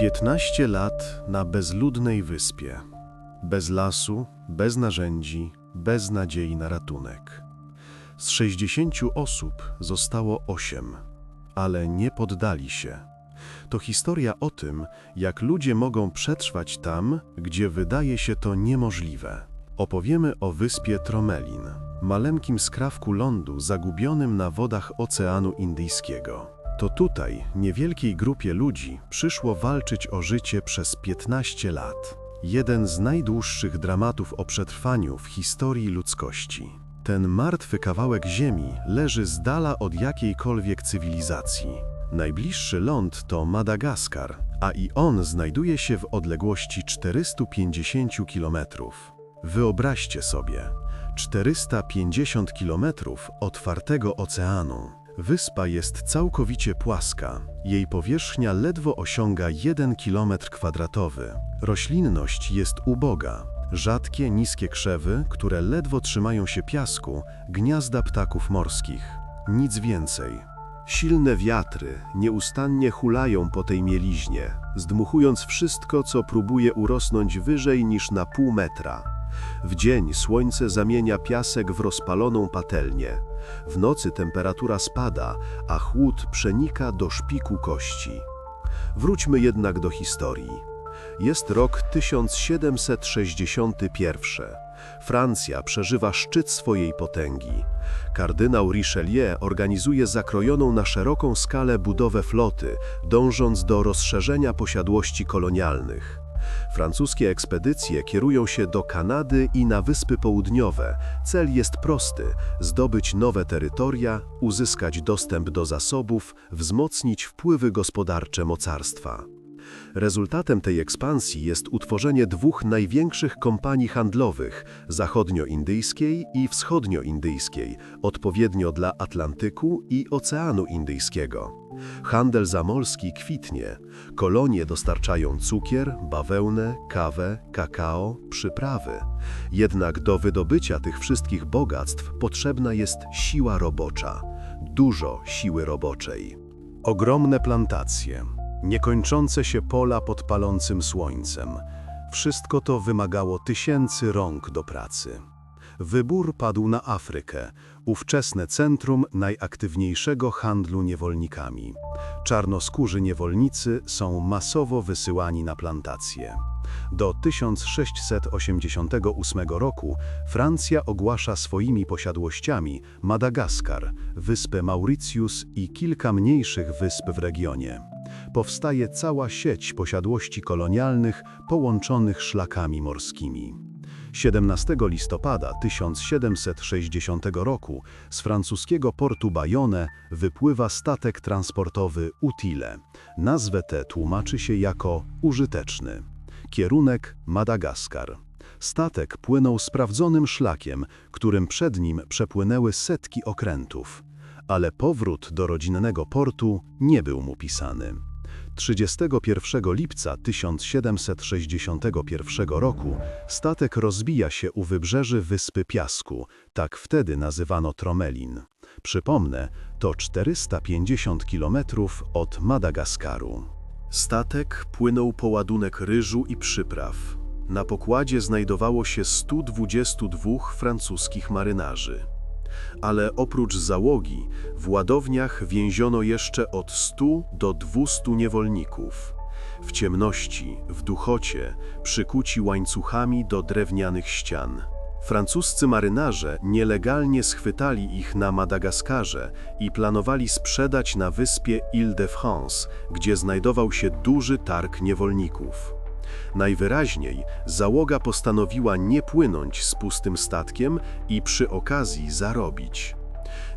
15 lat na bezludnej wyspie. Bez lasu, bez narzędzi, bez nadziei na ratunek. Z 60 osób zostało 8, ale nie poddali się. To historia o tym, jak ludzie mogą przetrwać tam, gdzie wydaje się to niemożliwe. Opowiemy o wyspie Tromelin, maleńkim skrawku lądu zagubionym na wodach Oceanu Indyjskiego. To tutaj niewielkiej grupie ludzi przyszło walczyć o życie przez 15 lat. Jeden z najdłuższych dramatów o przetrwaniu w historii ludzkości. Ten martwy kawałek ziemi leży z dala od jakiejkolwiek cywilizacji. Najbliższy ląd to Madagaskar, a i on znajduje się w odległości 450 kilometrów. Wyobraźcie sobie, 450 kilometrów otwartego oceanu. Wyspa jest całkowicie płaska. Jej powierzchnia ledwo osiąga 1 km kwadratowy. Roślinność jest uboga. Rzadkie, niskie krzewy, które ledwo trzymają się piasku, gniazda ptaków morskich. Nic więcej. Silne wiatry nieustannie hulają po tej mieliźnie, zdmuchując wszystko, co próbuje urosnąć wyżej niż na pół metra. W dzień słońce zamienia piasek w rozpaloną patelnię. W nocy temperatura spada, a chłód przenika do szpiku kości. Wróćmy jednak do historii. Jest rok 1761. Francja przeżywa szczyt swojej potęgi. Kardynał Richelieu organizuje zakrojoną na szeroką skalę budowę floty, dążąc do rozszerzenia posiadłości kolonialnych. Francuskie ekspedycje kierują się do Kanady i na Wyspy Południowe. Cel jest prosty: zdobyć nowe terytoria, uzyskać dostęp do zasobów, wzmocnić wpływy gospodarcze mocarstwa. Rezultatem tej ekspansji jest utworzenie dwóch największych kompanii handlowych zachodnioindyjskiej i wschodnioindyjskiej, odpowiednio dla Atlantyku i Oceanu Indyjskiego. Handel zamorski kwitnie. Kolonie dostarczają cukier, bawełnę, kawę, kakao, przyprawy. Jednak do wydobycia tych wszystkich bogactw potrzebna jest siła robocza. Dużo siły roboczej. Ogromne plantacje, niekończące się pola pod palącym słońcem. Wszystko to wymagało tysięcy rąk do pracy. Wybór padł na Afrykę, ówczesne centrum najaktywniejszego handlu niewolnikami. Czarnoskórzy niewolnicy są masowo wysyłani na plantacje. Do 1688 roku Francja ogłasza swoimi posiadłościami Madagaskar, wyspę Mauritius i kilka mniejszych wysp w regionie. Powstaje cała sieć posiadłości kolonialnych połączonych szlakami morskimi. 17 listopada 1760 roku z francuskiego portu Bayonne wypływa statek transportowy Utile. Nazwę tę tłumaczy się jako użyteczny. Kierunek Madagaskar. Statek płynął sprawdzonym szlakiem, którym przed nim przepłynęły setki okrętów. Ale powrót do rodzinnego portu nie był mu pisany. 31 lipca 1761 roku statek rozbija się u wybrzeży Wyspy Piasku, tak wtedy nazywano Tromelin. Przypomnę, to 450 km od Madagaskaru. Statek płynął po ładunek ryżu i przypraw. Na pokładzie znajdowało się 122 francuskich marynarzy. Ale oprócz załogi, w ładowniach więziono jeszcze od 100 do 200 niewolników. W ciemności, w duchocie, przykuci łańcuchami do drewnianych ścian. Francuscy marynarze nielegalnie schwytali ich na Madagaskarze i planowali sprzedać na wyspie Ile-de-France, gdzie znajdował się duży targ niewolników. Najwyraźniej załoga postanowiła nie płynąć z pustym statkiem i przy okazji zarobić.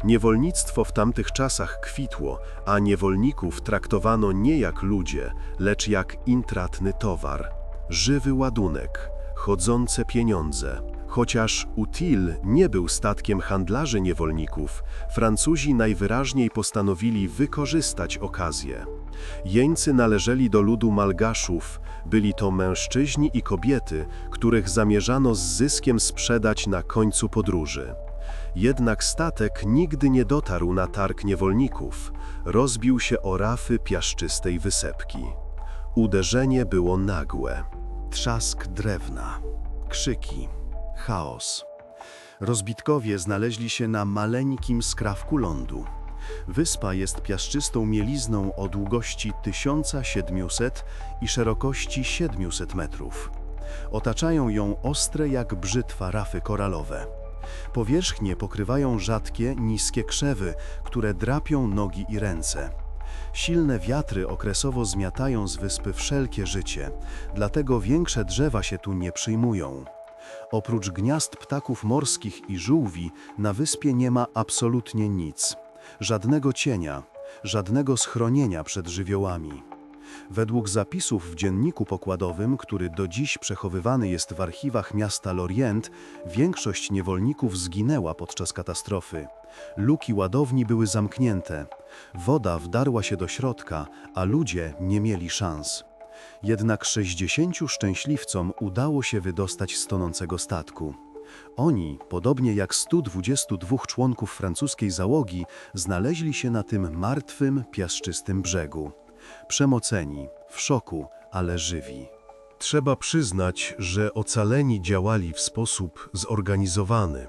Niewolnictwo w tamtych czasach kwitło, a niewolników traktowano nie jak ludzie, lecz jak intratny towar. Żywy ładunek, chodzące pieniądze. Chociaż Util nie był statkiem handlarzy niewolników, Francuzi najwyraźniej postanowili wykorzystać okazję. Jeńcy należeli do ludu Malgaszów, byli to mężczyźni i kobiety, których zamierzano z zyskiem sprzedać na końcu podróży. Jednak statek nigdy nie dotarł na targ niewolników, rozbił się o rafy piaszczystej wysepki. Uderzenie było nagłe. Trzask drewna, krzyki, chaos. Rozbitkowie znaleźli się na maleńkim skrawku lądu. Wyspa jest piaszczystą mielizną o długości 1700 i szerokości 700 metrów. Otaczają ją ostre jak brzytwa rafy koralowe. Powierzchnię pokrywają rzadkie, niskie krzewy, które drapią nogi i ręce. Silne wiatry okresowo zmiatają z wyspy wszelkie życie, dlatego większe drzewa się tu nie przyjmują. Oprócz gniazd ptaków morskich i żółwi na wyspie nie ma absolutnie nic. Żadnego cienia, żadnego schronienia przed żywiołami. Według zapisów w dzienniku pokładowym, który do dziś przechowywany jest w archiwach miasta Lorient, większość niewolników zginęła podczas katastrofy. Luki ładowni były zamknięte. Woda wdarła się do środka, a ludzie nie mieli szans. Jednak 60 szczęśliwcom udało się wydostać z tonącego statku. Oni, podobnie jak 122 członków francuskiej załogi, znaleźli się na tym martwym, piaszczystym brzegu. Przemoceni, w szoku, ale żywi. Trzeba przyznać, że ocaleni działali w sposób zorganizowany.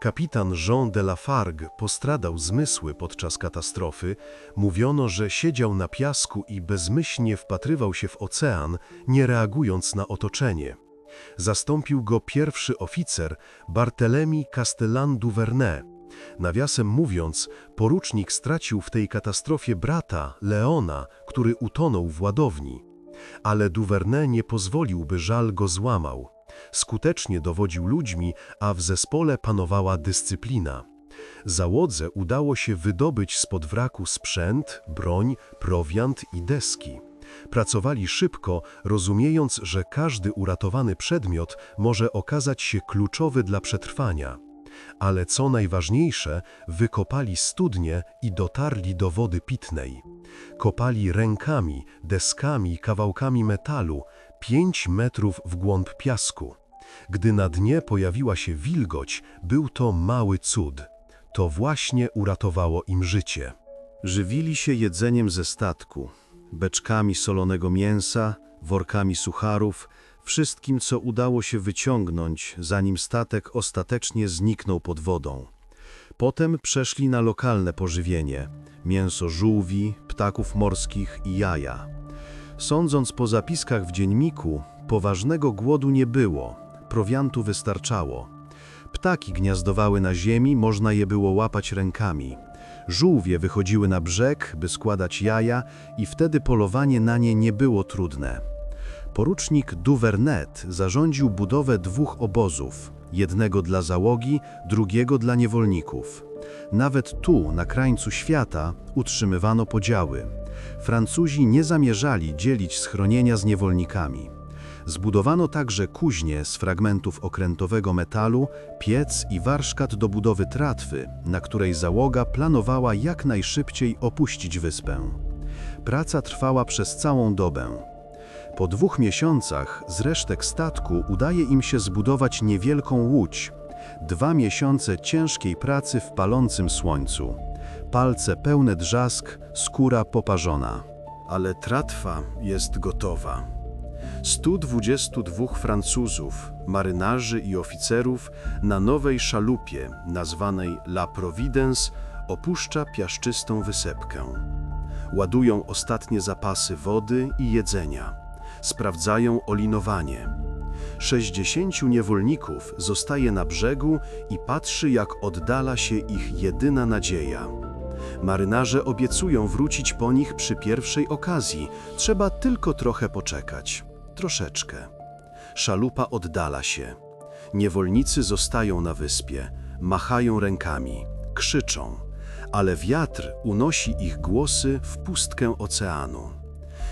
Kapitan Jean de Lafargue postradał zmysły podczas katastrofy. Mówiono, że siedział na piasku i bezmyślnie wpatrywał się w ocean, nie reagując na otoczenie. Zastąpił go pierwszy oficer Barthélemy Castellan Duvernay. Nawiasem mówiąc, porucznik stracił w tej katastrofie brata, Leona, który utonął w ładowni. Ale Duvernay nie pozwolił, by żal go złamał. Skutecznie dowodził ludźmi, a w zespole panowała dyscyplina. Załodze udało się wydobyć spod wraku sprzęt, broń, prowiant i deski. Pracowali szybko, rozumiejąc, że każdy uratowany przedmiot może okazać się kluczowy dla przetrwania. Ale co najważniejsze, wykopali studnie i dotarli do wody pitnej. Kopali rękami, deskami, kawałkami metalu, pięć metrów w głąb piasku. Gdy na dnie pojawiła się wilgoć, był to mały cud. To właśnie uratowało im życie. Żywili się jedzeniem ze statku, beczkami solonego mięsa, workami sucharów, wszystkim, co udało się wyciągnąć, zanim statek ostatecznie zniknął pod wodą. Potem przeszli na lokalne pożywienie mięso żółwi, ptaków morskich i jaja. Sądząc po zapiskach w dzienniku, poważnego głodu nie było, prowiantu wystarczało. Ptaki gniazdowały na ziemi, można je było łapać rękami. Żółwie wychodziły na brzeg, by składać jaja i wtedy polowanie na nie nie było trudne. Porucznik Duvernet zarządził budowę dwóch obozów, jednego dla załogi, drugiego dla niewolników. Nawet tu, na krańcu świata, utrzymywano podziały. Francuzi nie zamierzali dzielić schronienia z niewolnikami. Zbudowano także kuźnie z fragmentów okrętowego metalu, piec i warsztat do budowy tratwy, na której załoga planowała jak najszybciej opuścić wyspę. Praca trwała przez całą dobę. Po dwóch miesiącach z resztek statku udaje im się zbudować niewielką łódź. Dwa miesiące ciężkiej pracy w palącym słońcu. Palce pełne drzask, skóra poparzona. Ale tratwa jest gotowa. 122 Francuzów, marynarzy i oficerów na nowej szalupie nazwanej La Providence opuszcza piaszczystą wysepkę. Ładują ostatnie zapasy wody i jedzenia. Sprawdzają olinowanie. 60 niewolników zostaje na brzegu i patrzy, jak oddala się ich jedyna nadzieja. Marynarze obiecują wrócić po nich przy pierwszej okazji. Trzeba tylko trochę poczekać. Troszeczkę. Szalupa oddala się. Niewolnicy zostają na wyspie, machają rękami, krzyczą, ale wiatr unosi ich głosy w pustkę oceanu.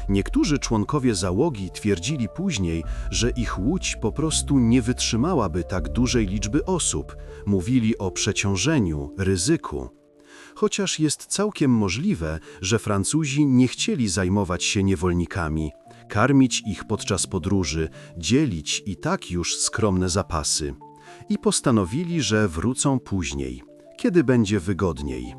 Niektórzy członkowie załogi twierdzili później, że ich łódź po prostu nie wytrzymałaby tak dużej liczby osób. Mówili o przeciążeniu, ryzyku. Chociaż jest całkiem możliwe, że Francuzi nie chcieli zajmować się niewolnikami, karmić ich podczas podróży, dzielić i tak już skromne zapasy. I postanowili, że wrócą później, kiedy będzie wygodniej.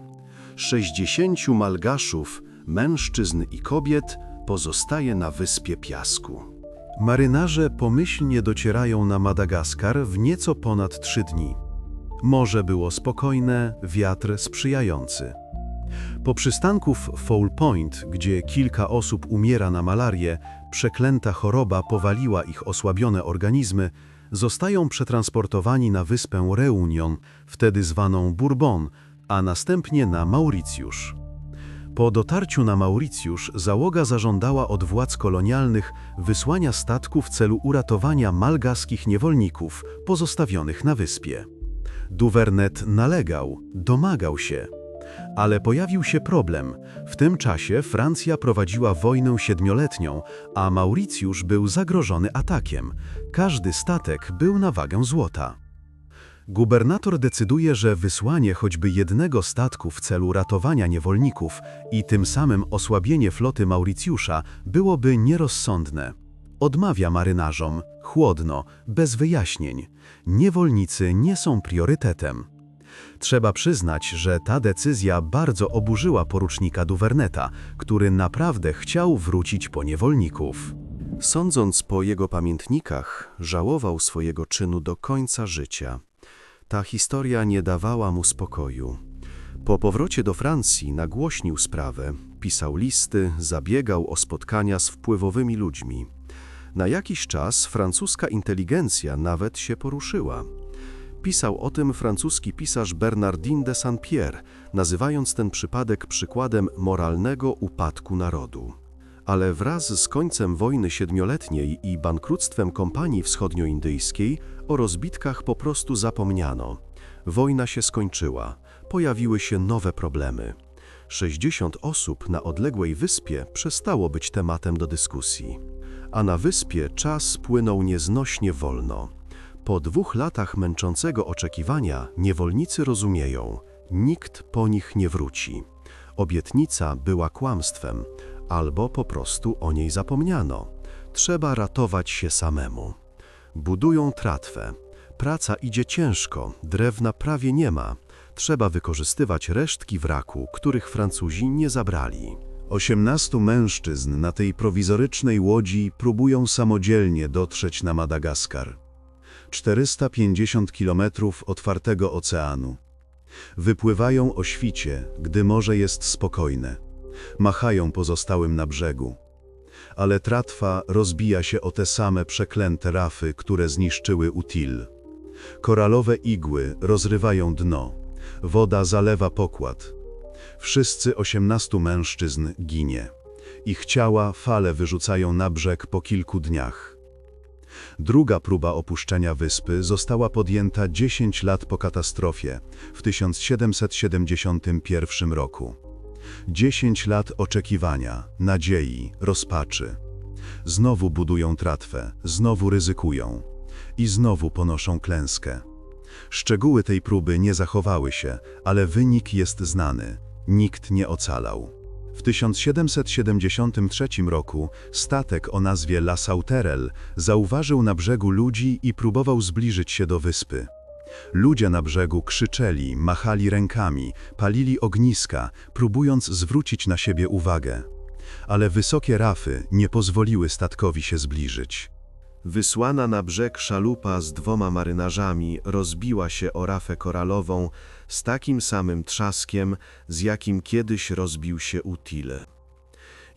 60 malgaszów, mężczyzn i kobiet, pozostaje na wyspie piasku. Marynarze pomyślnie docierają na Madagaskar w nieco ponad trzy dni. Morze było spokojne, wiatr sprzyjający. Po przystanku w Foul Point, gdzie kilka osób umiera na malarię, przeklęta choroba powaliła ich osłabione organizmy, zostają przetransportowani na wyspę Reunion, wtedy zwaną Bourbon, a następnie na Mauricjusz. Po dotarciu na Mauricjusz załoga zażądała od władz kolonialnych wysłania statku w celu uratowania malgaskich niewolników pozostawionych na wyspie. Duvernet nalegał, domagał się. Ale pojawił się problem. W tym czasie Francja prowadziła wojnę siedmioletnią, a Mauricjusz był zagrożony atakiem. Każdy statek był na wagę złota. Gubernator decyduje, że wysłanie choćby jednego statku w celu ratowania niewolników i tym samym osłabienie floty Mauricjusza byłoby nierozsądne. Odmawia marynarzom, chłodno, bez wyjaśnień. Niewolnicy nie są priorytetem. Trzeba przyznać, że ta decyzja bardzo oburzyła porucznika Duverneta, który naprawdę chciał wrócić po niewolników. Sądząc po jego pamiętnikach, żałował swojego czynu do końca życia. Ta historia nie dawała mu spokoju. Po powrocie do Francji nagłośnił sprawę, pisał listy, zabiegał o spotkania z wpływowymi ludźmi. Na jakiś czas francuska inteligencja nawet się poruszyła. Pisał o tym francuski pisarz Bernardin de Saint-Pierre, nazywając ten przypadek przykładem moralnego upadku narodu. Ale wraz z końcem wojny siedmioletniej i bankructwem kompanii wschodnioindyjskiej o rozbitkach po prostu zapomniano. Wojna się skończyła, pojawiły się nowe problemy. 60 osób na odległej wyspie przestało być tematem do dyskusji. A na wyspie czas płynął nieznośnie wolno. Po dwóch latach męczącego oczekiwania niewolnicy rozumieją, nikt po nich nie wróci. Obietnica była kłamstwem, albo po prostu o niej zapomniano. Trzeba ratować się samemu. Budują tratwę. Praca idzie ciężko, drewna prawie nie ma. Trzeba wykorzystywać resztki wraku, których Francuzi nie zabrali. Osiemnastu mężczyzn na tej prowizorycznej łodzi próbują samodzielnie dotrzeć na Madagaskar. 450 kilometrów otwartego oceanu. Wypływają o świcie, gdy morze jest spokojne. Machają pozostałym na brzegu. Ale tratwa rozbija się o te same przeklęte rafy, które zniszczyły Util. Koralowe igły rozrywają dno. Woda zalewa pokład. Wszyscy osiemnastu mężczyzn ginie. Ich ciała fale wyrzucają na brzeg po kilku dniach. Druga próba opuszczenia wyspy została podjęta 10 lat po katastrofie w 1771 roku. 10 lat oczekiwania, nadziei, rozpaczy. Znowu budują tratwę, znowu ryzykują i znowu ponoszą klęskę. Szczegóły tej próby nie zachowały się, ale wynik jest znany. Nikt nie ocalał. W 1773 roku statek o nazwie La Sauterelle zauważył na brzegu ludzi i próbował zbliżyć się do wyspy. Ludzie na brzegu krzyczeli, machali rękami, palili ogniska, próbując zwrócić na siebie uwagę. Ale wysokie rafy nie pozwoliły statkowi się zbliżyć. Wysłana na brzeg szalupa z dwoma marynarzami rozbiła się o rafę koralową z takim samym trzaskiem, z jakim kiedyś rozbił się Utile.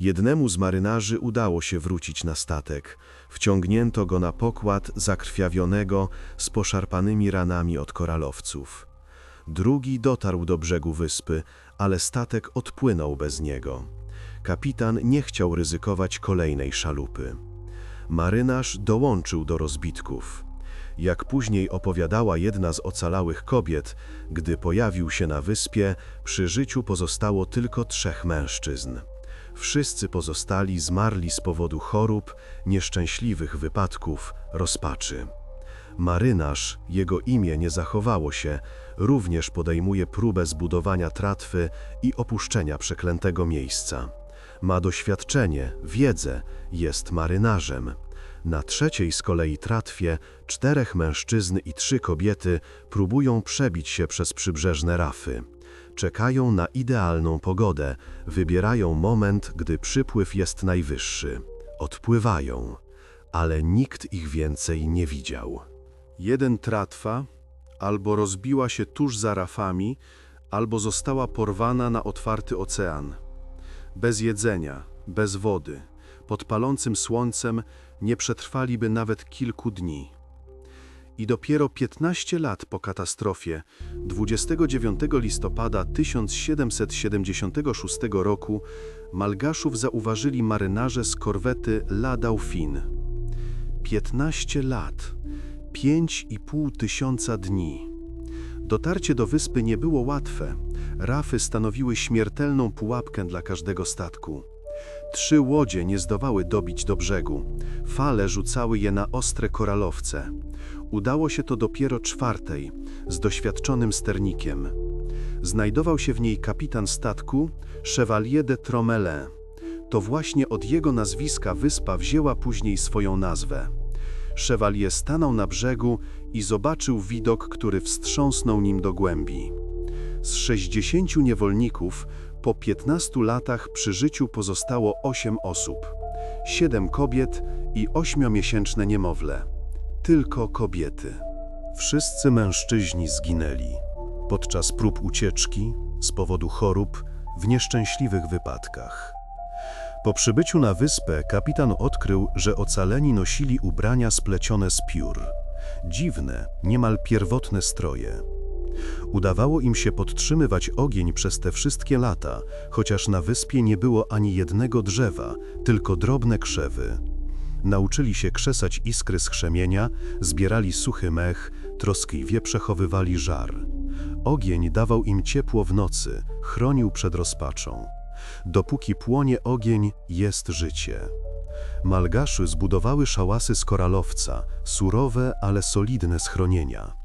Jednemu z marynarzy udało się wrócić na statek. Wciągnięto go na pokład zakrwawionego z poszarpanymi ranami od koralowców. Drugi dotarł do brzegu wyspy, ale statek odpłynął bez niego. Kapitan nie chciał ryzykować kolejnej szalupy. Marynarz dołączył do rozbitków. Jak później opowiadała jedna z ocalałych kobiet, gdy pojawił się na wyspie, przy życiu pozostało tylko trzech mężczyzn. Wszyscy pozostali zmarli z powodu chorób, nieszczęśliwych wypadków, rozpaczy. Marynarz, jego imię nie zachowało się, również podejmuje próbę zbudowania tratwy i opuszczenia przeklętego miejsca. Ma doświadczenie, wiedzę, jest marynarzem. Na trzeciej z kolei tratwie czterech mężczyzn i trzy kobiety próbują przebić się przez przybrzeżne rafy. Czekają na idealną pogodę, wybierają moment, gdy przypływ jest najwyższy. Odpływają, ale nikt ich więcej nie widział. Jeden tratwa, albo rozbiła się tuż za rafami, albo została porwana na otwarty ocean. Bez jedzenia, bez wody, pod palącym słońcem nie przetrwaliby nawet kilku dni. I dopiero 15 lat po katastrofie, 29 listopada 1776 roku, Malgaszów zauważyli marynarze z korwety La Dauphine. 15 lat, 5,5 tysiąca dni. Dotarcie do wyspy nie było łatwe. Rafy stanowiły śmiertelną pułapkę dla każdego statku. Trzy łodzie nie zdołały dobić do brzegu. Fale rzucały je na ostre koralowce. Udało się to dopiero czwartej, z doświadczonym sternikiem. Znajdował się w niej kapitan statku Chevalier de Tromelin. To właśnie od jego nazwiska wyspa wzięła później swoją nazwę. Chevalier stanął na brzegu i zobaczył widok, który wstrząsnął nim do głębi. Z 60 niewolników po 15 latach przy życiu pozostało 8 osób, 7 kobiet i 8-miesięczne niemowlę. Tylko kobiety. Wszyscy mężczyźni zginęli podczas prób ucieczki, z powodu chorób, w nieszczęśliwych wypadkach. Po przybyciu na wyspę kapitan odkrył, że ocaleni nosili ubrania splecione z piór. Dziwne, niemal pierwotne stroje. Udawało im się podtrzymywać ogień przez te wszystkie lata, chociaż na wyspie nie było ani jednego drzewa, tylko drobne krzewy. Nauczyli się krzesać iskry z chrzemienia, zbierali suchy mech, troskliwie przechowywali żar. Ogień dawał im ciepło w nocy, chronił przed rozpaczą. Dopóki płonie ogień, jest życie. Malgaszy zbudowały szałasy z koralowca, surowe, ale solidne schronienia.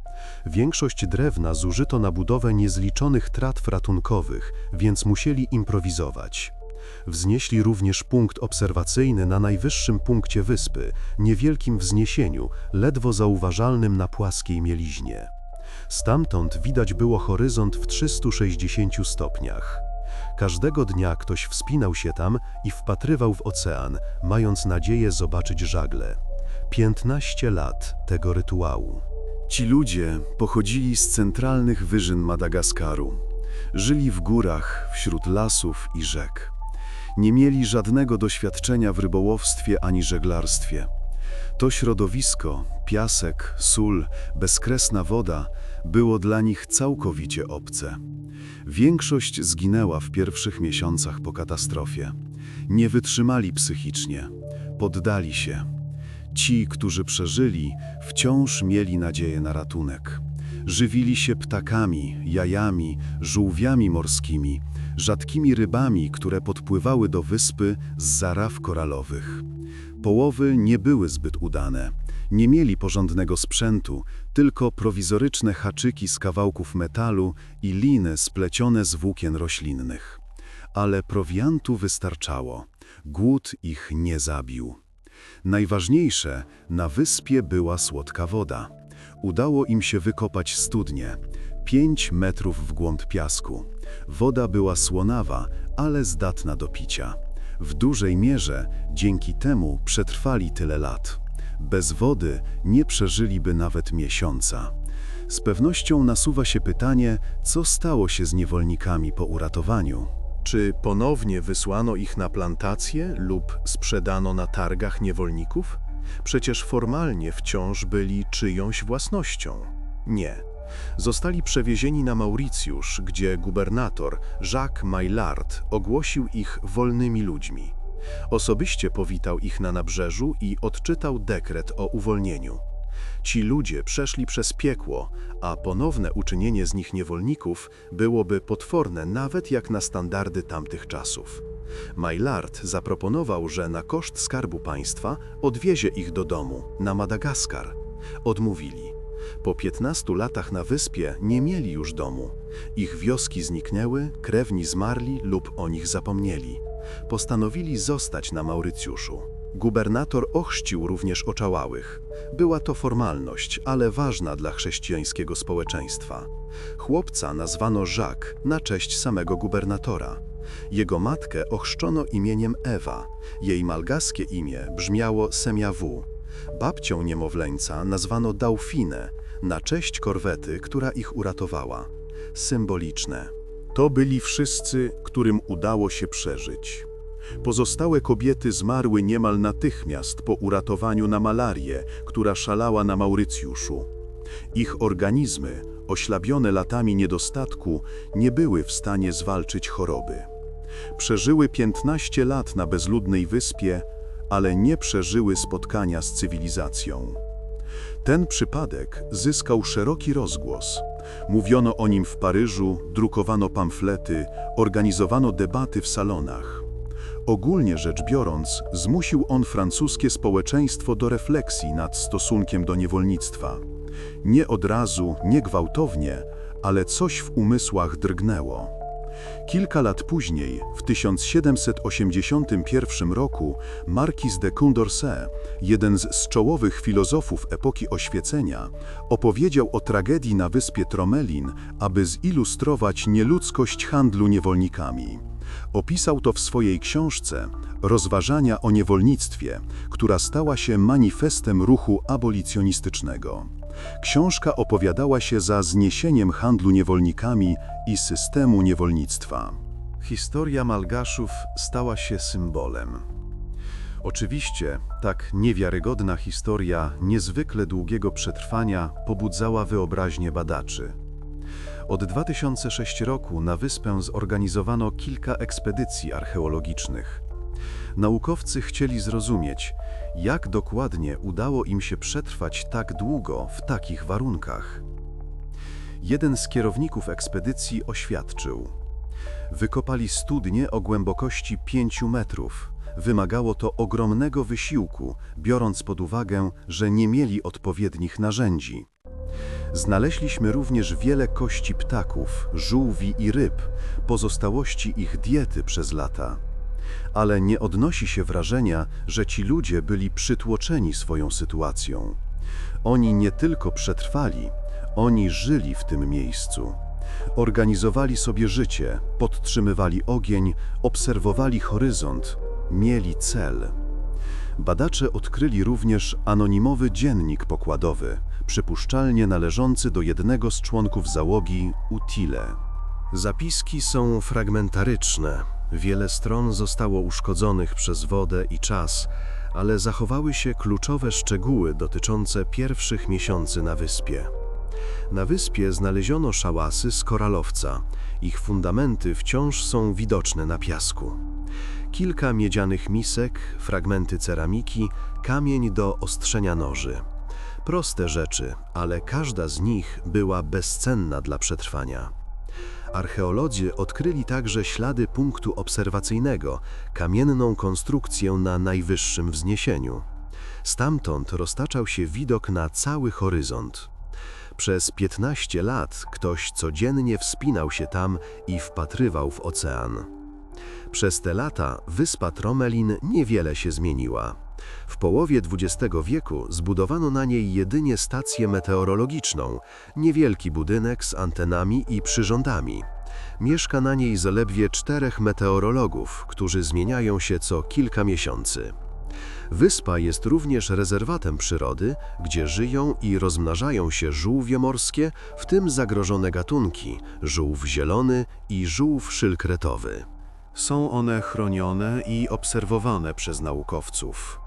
Większość drewna zużyto na budowę niezliczonych tratw ratunkowych, więc musieli improwizować. Wznieśli również punkt obserwacyjny na najwyższym punkcie wyspy, niewielkim wzniesieniu, ledwo zauważalnym na płaskiej mieliźnie. Stamtąd widać było horyzont w 360 stopniach. Każdego dnia ktoś wspinał się tam i wpatrywał w ocean, mając nadzieję zobaczyć żagle. 15 lat tego rytuału. Ci ludzie pochodzili z centralnych wyżyn Madagaskaru. Żyli w górach, wśród lasów i rzek. Nie mieli żadnego doświadczenia w rybołówstwie ani żeglarstwie. To środowisko, piasek, sól, bezkresna woda było dla nich całkowicie obce. Większość zginęła w pierwszych miesiącach po katastrofie. Nie wytrzymali psychicznie, poddali się. Ci, którzy przeżyli, wciąż mieli nadzieję na ratunek. Żywili się ptakami, jajami, żółwiami morskimi, rzadkimi rybami, które podpływały do wyspy z zaraw koralowych. Połowy nie były zbyt udane. Nie mieli porządnego sprzętu, tylko prowizoryczne haczyki z kawałków metalu i liny splecione z włókien roślinnych. Ale prowiantu wystarczało. Głód ich nie zabił. Najważniejsze, na wyspie była słodka woda. Udało im się wykopać studnie, pięć metrów w głąb piasku. Woda była słonawa, ale zdatna do picia. W dużej mierze dzięki temu przetrwali tyle lat. Bez wody nie przeżyliby nawet miesiąca. Z pewnością nasuwa się pytanie, co stało się z niewolnikami po uratowaniu. Czy ponownie wysłano ich na plantacje lub sprzedano na targach niewolników? Przecież formalnie wciąż byli czyjąś własnością. Nie. Zostali przewiezieni na Mauricjusz, gdzie gubernator Jacques Maillard ogłosił ich wolnymi ludźmi. Osobiście powitał ich na nabrzeżu i odczytał dekret o uwolnieniu. Ci ludzie przeszli przez piekło, a ponowne uczynienie z nich niewolników byłoby potworne nawet jak na standardy tamtych czasów. Maillard zaproponował, że na koszt skarbu państwa odwiezie ich do domu, na Madagaskar. Odmówili. Po 15 latach na wyspie nie mieli już domu. Ich wioski zniknęły, krewni zmarli lub o nich zapomnieli. Postanowili zostać na Maurycjuszu. Gubernator ochrzcił również oczałałych. Była to formalność, ale ważna dla chrześcijańskiego społeczeństwa. Chłopca nazwano Jacques na cześć samego gubernatora. Jego matkę ochrzczono imieniem Ewa. Jej malgaskie imię brzmiało Semiawu. Babcią niemowlęcia nazwano Dauphine na cześć korwety, która ich uratowała. Symboliczne. To byli wszyscy, którym udało się przeżyć. Pozostałe kobiety zmarły niemal natychmiast po uratowaniu na malarię, która szalała na Maurycjuszu. Ich organizmy, oślabione latami niedostatku, nie były w stanie zwalczyć choroby. Przeżyły 15 lat na bezludnej wyspie, ale nie przeżyły spotkania z cywilizacją. Ten przypadek zyskał szeroki rozgłos. Mówiono o nim w Paryżu, drukowano pamflety, organizowano debaty w salonach. Ogólnie rzecz biorąc, zmusił on francuskie społeczeństwo do refleksji nad stosunkiem do niewolnictwa. Nie od razu, nie gwałtownie, ale coś w umysłach drgnęło. Kilka lat później, w 1781 roku, Marquis de Condorcet, jeden z czołowych filozofów epoki oświecenia, opowiedział o tragedii na wyspie Tromelin, aby zilustrować nieludzkość handlu niewolnikami. Opisał to w swojej książce Rozważania o niewolnictwie, która stała się manifestem ruchu abolicjonistycznego. Książka opowiadała się za zniesieniem handlu niewolnikami i systemu niewolnictwa. Historia Malgaszów stała się symbolem. Oczywiście, tak niewiarygodna historia niezwykle długiego przetrwania pobudzała wyobraźnię badaczy. Od 2006 roku na wyspę zorganizowano kilka ekspedycji archeologicznych. Naukowcy chcieli zrozumieć, jak dokładnie udało im się przetrwać tak długo w takich warunkach. Jeden z kierowników ekspedycji oświadczył: Wykopali studnię o głębokości 5 metrów. Wymagało to ogromnego wysiłku, biorąc pod uwagę, że nie mieli odpowiednich narzędzi. Znaleźliśmy również wiele kości ptaków, żółwi i ryb, pozostałości ich diety przez lata. Ale nie odnosi się wrażenia, że ci ludzie byli przytłoczeni swoją sytuacją. Oni nie tylko przetrwali, oni żyli w tym miejscu. Organizowali sobie życie, podtrzymywali ogień, obserwowali horyzont, mieli cel. Badacze odkryli również anonimowy dziennik pokładowy, przypuszczalnie należący do jednego z członków załogi Utile. Zapiski są fragmentaryczne. Wiele stron zostało uszkodzonych przez wodę i czas, ale zachowały się kluczowe szczegóły dotyczące pierwszych miesięcy na wyspie. Na wyspie znaleziono szałasy z koralowca. Ich fundamenty wciąż są widoczne na piasku. Kilka miedzianych misek, fragmenty ceramiki, kamień do ostrzenia noży. Proste rzeczy, ale każda z nich była bezcenna dla przetrwania. Archeolodzy odkryli także ślady punktu obserwacyjnego, kamienną konstrukcję na najwyższym wzniesieniu. Stamtąd roztaczał się widok na cały horyzont. Przez 15 lat ktoś codziennie wspinał się tam i wpatrywał w ocean. Przez te lata wyspa Tromelin niewiele się zmieniła. W połowie XX wieku zbudowano na niej jedynie stację meteorologiczną, niewielki budynek z antenami i przyrządami. Mieszka na niej zaledwie czterech meteorologów, którzy zmieniają się co kilka miesięcy. Wyspa jest również rezerwatem przyrody, gdzie żyją i rozmnażają się żółwie morskie, w tym zagrożone gatunki żółw zielony i żółw szylkretowy. Są one chronione i obserwowane przez naukowców.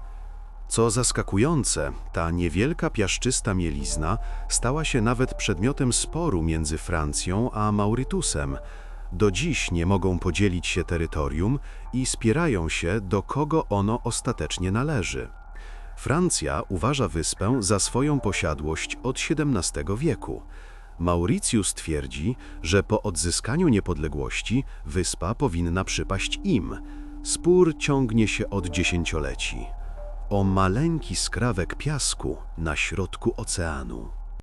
Co zaskakujące, ta niewielka piaszczysta mielizna stała się nawet przedmiotem sporu między Francją a Mauritiusem. Do dziś nie mogą podzielić się terytorium i spierają się, do kogo ono ostatecznie należy. Francja uważa wyspę za swoją posiadłość od XVII wieku. Mauritius twierdzi, że po odzyskaniu niepodległości wyspa powinna przypaść im. Spór ciągnie się od dziesięcioleci. O maleńki skrawek piasku na środku oceanu.